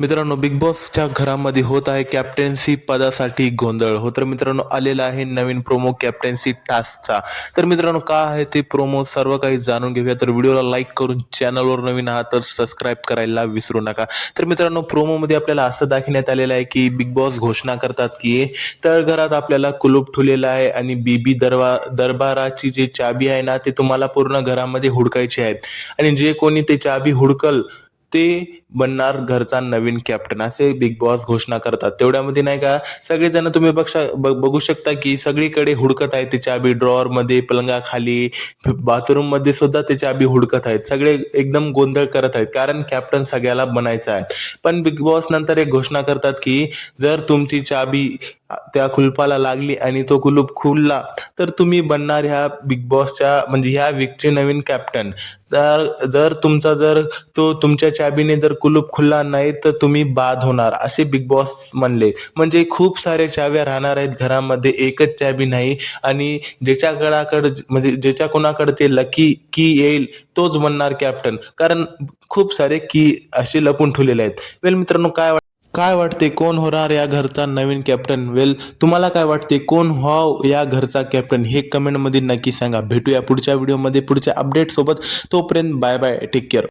मित्रांनो बिग बॉसच्या घरामध्ये होत आहे कॅप्टन्सी पदासाठी गोंधळ. हो तर मित्रांनो आलेला आहे नवीन प्रोमो कॅप्टन्सी टास्कचा तर मित्रांनो काय आहे ते प्रोमो सर्व काही जाणून घेऊया. तर व्हिडिओला लाईक करून चॅनलवर नवीन आहात तर सबस्क्राईब करायला विसरू नका. तर मित्रांनो प्रोमोमध्ये आपल्याला असं दाखवण्यात आलेलं आहे की बिग बॉस घोषणा करतात की तळघरात आपल्याला कुलूप ठुलेला आहे आणि बीबी दरबा दरबाराची जी चाबी आहे ना ते तुम्हाला पूर्ण घरामध्ये हुडकायची आहेत आणि जे कोणी ते चाबी हुडकल ते बनणार घरचा नवीन कॅप्टन असे बिग बॉस घोषणा करतात. तेवढ्यामध्ये नाही का सगळेजण तुम्ही बघा बघू शकता की सगळीकडे हुडकत आहेत ते चाबी ड्रॉवर मध्ये पलंगाखाली बाथरूममध्ये सुद्धा ते चाबी हुडकत आहेत. सगळे एकदम गोंधळ करत आहेत कारण कॅप्टन सगळ्याला बनायचं आहे. पण बिग बॉस नंतर एक घोषणा करतात की जर तुमची चाबी त्या कुलपाला लागली आणि तो कुलूप खुलला तर तुम्ही बनणार ह्या बिग बॉसच्या म्हणजे ह्या वीकचे नवीन कॅप्टन तर जर तुमचा जर तो तुमच्या चाबीने जर कुलूप खुलला नाही तर तुम्ही बाद होणार असे बिग बॉस म्हणले. म्हणजे खूप सारे चाव्या राहणार आहेत घरामध्ये एकच चाबी नाही. आणि ज्याच्याकडाकडे म्हणजे ज्याच्या कोणाकडे ते लकी की येईल तोच बनणार कॅप्टन कारण खूप सारे की असे लपून ठेवलेले आहेत. वेल मित्रांनो काय काय वाटते कोण होणार या घरचा नवीन कॅप्टन वेल तुम्हाला काय वाटते कोण व्हाव या घरचा कॅप्टन हे कमेंटमध्ये नक्की सांगा. भेटूया पुढच्या व्हिडिओमध्ये पुढच्या अपडेटसोबत तोपर्यंत बाय बाय टेक केअर